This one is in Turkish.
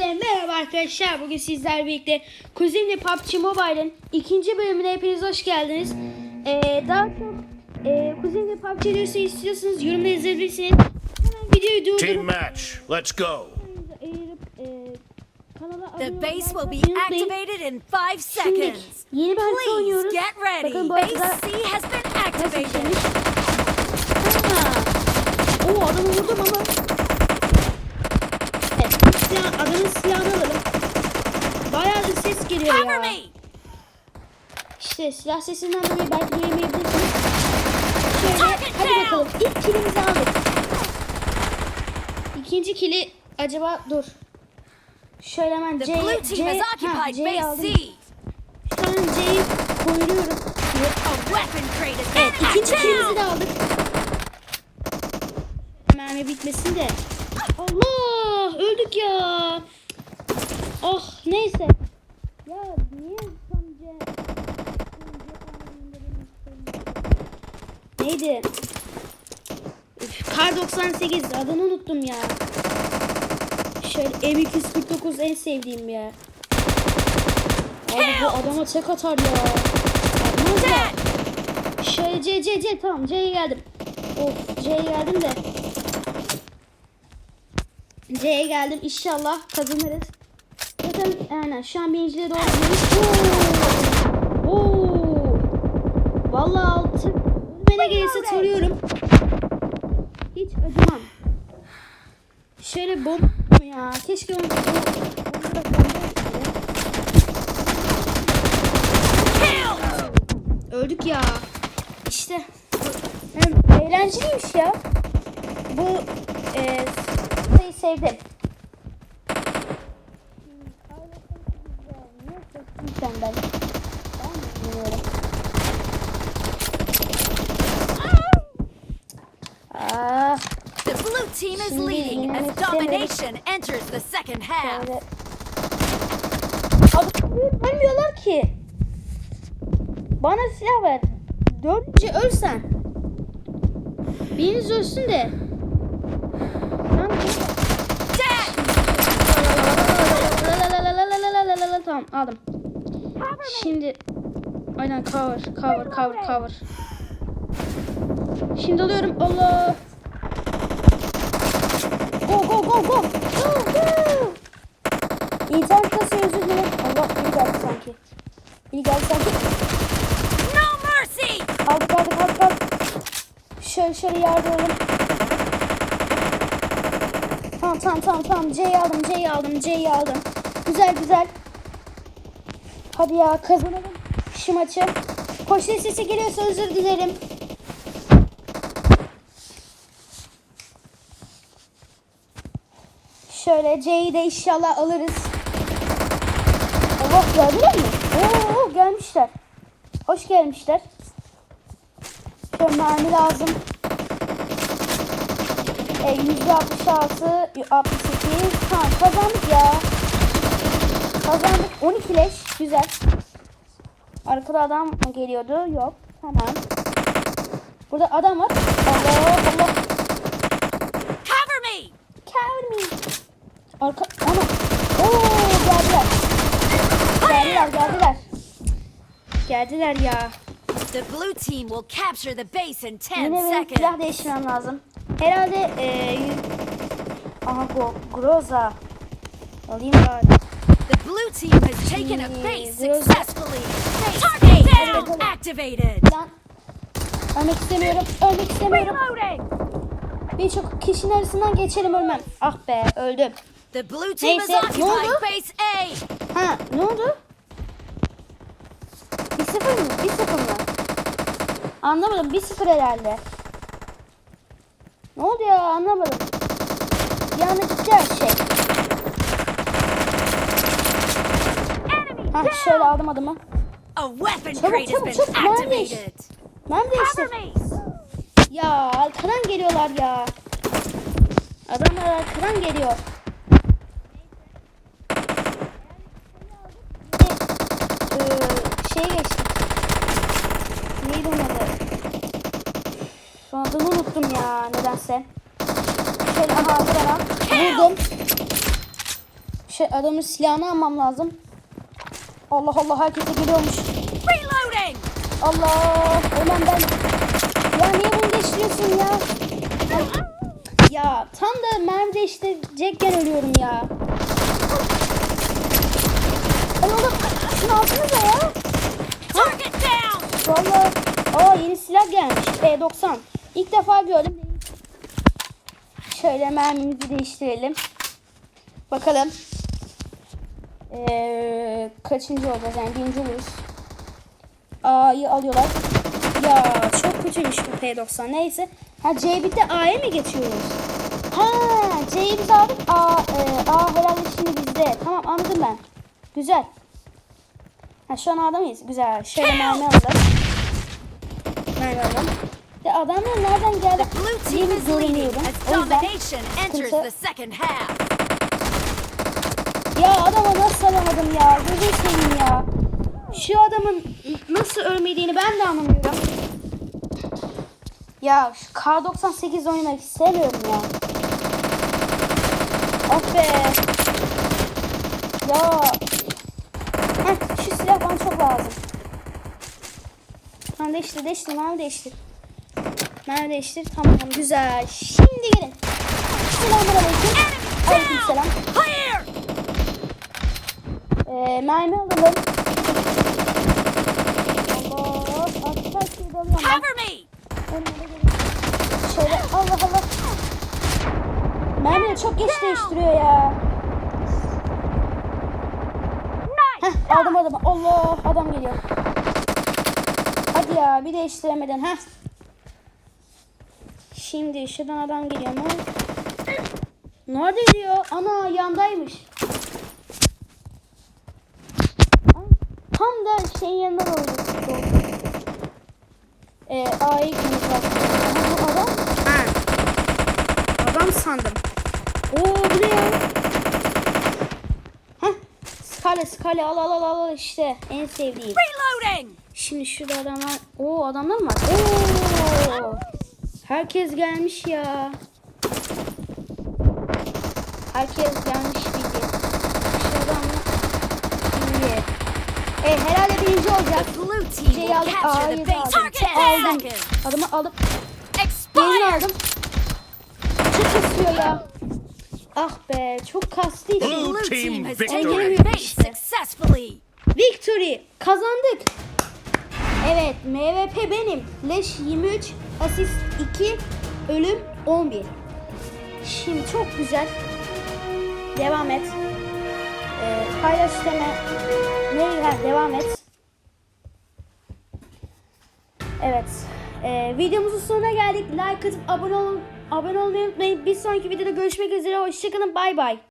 Hepinize merhaba arkadaşlar. Bugün sizlerle birlikte Kuzenli PUBG Mobile'ın ikinci bölümüne hepiniz hoş geldiniz. Ee, daha çok e, Kuzenli PUBG videosu istiyorsanız yorumda yazabilirsiniz. Hemen videoyu Team durdurup match. Let's go. e, kanala abone The base will be activated in five Şimdi seconds. yeni bir harita oynuyoruz. Please get ready. Bakın bu Base C has been activated. Oo adamı vurdum ama. Evet silah, adamın silahını alalım. Bayağı da ses geliyor ya. İşte silah sesinden dolayı belki duyamayabilirsiniz. Şöyle hadi bakalım ilk kilimizi aldık. İkinci kili acaba dur. Şöyle hemen C, C, has ha, C'yi aldım. C. Şu an C'yi koyuyorum. Evet ikinci kilimizi de aldık. Mermi bitmesin de. Allah öldük ya. Oh neyse. Ya niye C... Neydi? Üf, Kar 98 adını unuttum ya. Şöyle M249 en sevdiğim ya. Abi bu adama tek atar ya. Yapmaz ya. Şöyle C C C tamam C'ye geldim. Of C'ye geldim de. C'ye geldim inşallah kazanırız. Aynen şu an birinciliğe doğru gidiyoruz. Oo. Oo. Vallahi altı. Ne gelirse tarıyorum. Hiç acımam. Şöyle bomb ya. Keşke onu. Öldük ya. İşte eğlenceliymiş ya. Bu e, sevdim. Ben bilmiyorum. Ah, The blue team is leading as domination enters the second half. Abi ölmüyorlar ki. Bana silah ver. Dördüncü ölsen. Biriniz ölsün de. Tamam aldım. Şimdi aynen cover cover cover cover. Şimdi alıyorum. Allah. Go go go go. İnternet kasıyor özür dilerim. Allah iyi geldi sanki. İyi geldi sanki. No mercy. Aldık aldık aldık aldık. Şöyle şöyle yardıralım. Tamam tamam tamam tamam. C'yi aldım C'yi aldım C'yi aldım. Güzel güzel. Hadi ya kazanalım şu maçı. Koş sesi geliyorsa özür dilerim. Şöyle C'yi de inşallah alırız. Allah geldiler mi? Oo gelmişler. Hoş gelmişler. Şöyle mermi lazım. E, %66, 68. Tamam kazandık ya. Kazandık. 12 leş. Güzel. Arkada adam geliyordu. Yok. Tamam. Burada adam var. Allah Allah. Cover me. Cover me. Arka... Ana. Oo geldiler. Geldiler geldiler. Geldiler ya. The blue team will capture the base in 10 Yine benim silah seconds. değiştirmem lazım. Herhalde e, Aha Groza. Alayım bari. The blue team has taken a base successfully. Target down activated. Lan. Ölmek istemiyorum. Ölmek istemiyorum. Birçok kişinin arasından geçelim ölmem. Ah be öldüm. The blue team has Neyse, ne oldu? base A. Ha ne oldu? Bir sıfır mı? Bir sıfır mı? Anlamadım. Bir sıfır herhalde. Ne oldu ya anlamadım. Bir anda gitti her şey. Ha şöyle aldım adımı. Çabuk, çabuk, çabuk, neredeyiz? activated. Ben değiştir. Ya arkadan geliyorlar ya. Adamlar arkadan geliyor. Ee, şeye geçtik. Neydi onun adı? Şu adını unuttum ya nedense. Şöyle aha bir ara. Vurdum. Şu adamın silahını almam lazım. Allah Allah herkese geliyormuş. Reloading! Allah ölen ben. Ya niye bunu değiştiriyorsun ya? Ya, ya tam da mermi değiştirecekken ölüyorum ya. Ay oğlum şunu alsanıza ya. Target down! Valla. Aa yeni silah gelmiş. P90. İlk defa gördüm. Şöyle mermimizi değiştirelim. Bakalım. Ee, kaçıncı olacağız yani birinci oluruz. A'yı alıyorlar. Ya çok kötüymüş bu P90. Neyse. Ha C1'de A'ya mı geçiyoruz? Ha C'yi biz aldık. A, e, A herhalde şimdi bizde. Tamam anladım ben. Güzel. Ha şu an A'da mıyız? Güzel. Şöyle mermi alalım. Mermi alalım. De adamlar nereden geldi? Görünüyorum. as O yüzden sıkıntı-. Ya adama nasıl alamadım ya? Gözünü seveyim ya. Şu adamın nasıl ölmediğini ben de anlamıyorum. Ya şu K98 oynamak istemiyorum ya. Ah be. Ya. Heh, şu silah bana çok lazım. Tamam değiştir değiştir mermi değiştir. Mermi değiştir tamam güzel. Şimdi gelin. Selamünaleyküm. Aleykümselam. Clear! Ee, mermi alalım. Allah. Arkadaşlar. Cover me! Şöyle Allah Allah. Mermi çok geç değiştiriyor ya. Heh aldım adamı. Allah adam geliyor. Hadi ya bir değiştiremeden. Heh. Şimdi şuradan adam geliyor mu? Nerede geliyor? Ana yandaymış. Tam da şeyin doğru gitti. Ee, A'yı lazım. Ama bu adam... Ha. Adam sandım. Oo bu ne ya? Heh. Skale skale al al al al işte. En sevdiğim. Reloading! Şimdi şurada adamlar... Oo adamlar mı var? Oo. Herkes gelmiş ya. Herkes gelmiş bildi. Şu adamlar... İyi. E, herhalde birinci olacak. The blue team Şeyi capture A'yı the da aldım. 10 Aldım. Adımı alıp Yerini aldım. Çok kısıyor ya. Ah be çok kastı işte. The blue Team victory. successfully. Victory kazandık. Evet MVP benim. Leş 23, asist 2, ölüm 11. Şimdi çok güzel. Devam et. Ee, paylaş deme. Ne? Ha, devam et. Evet. Ee, videomuzun sonuna geldik. Like atıp abone olun. Abone olmayı unutmayın. Bir sonraki videoda görüşmek üzere. Hoşçakalın. Bay bay.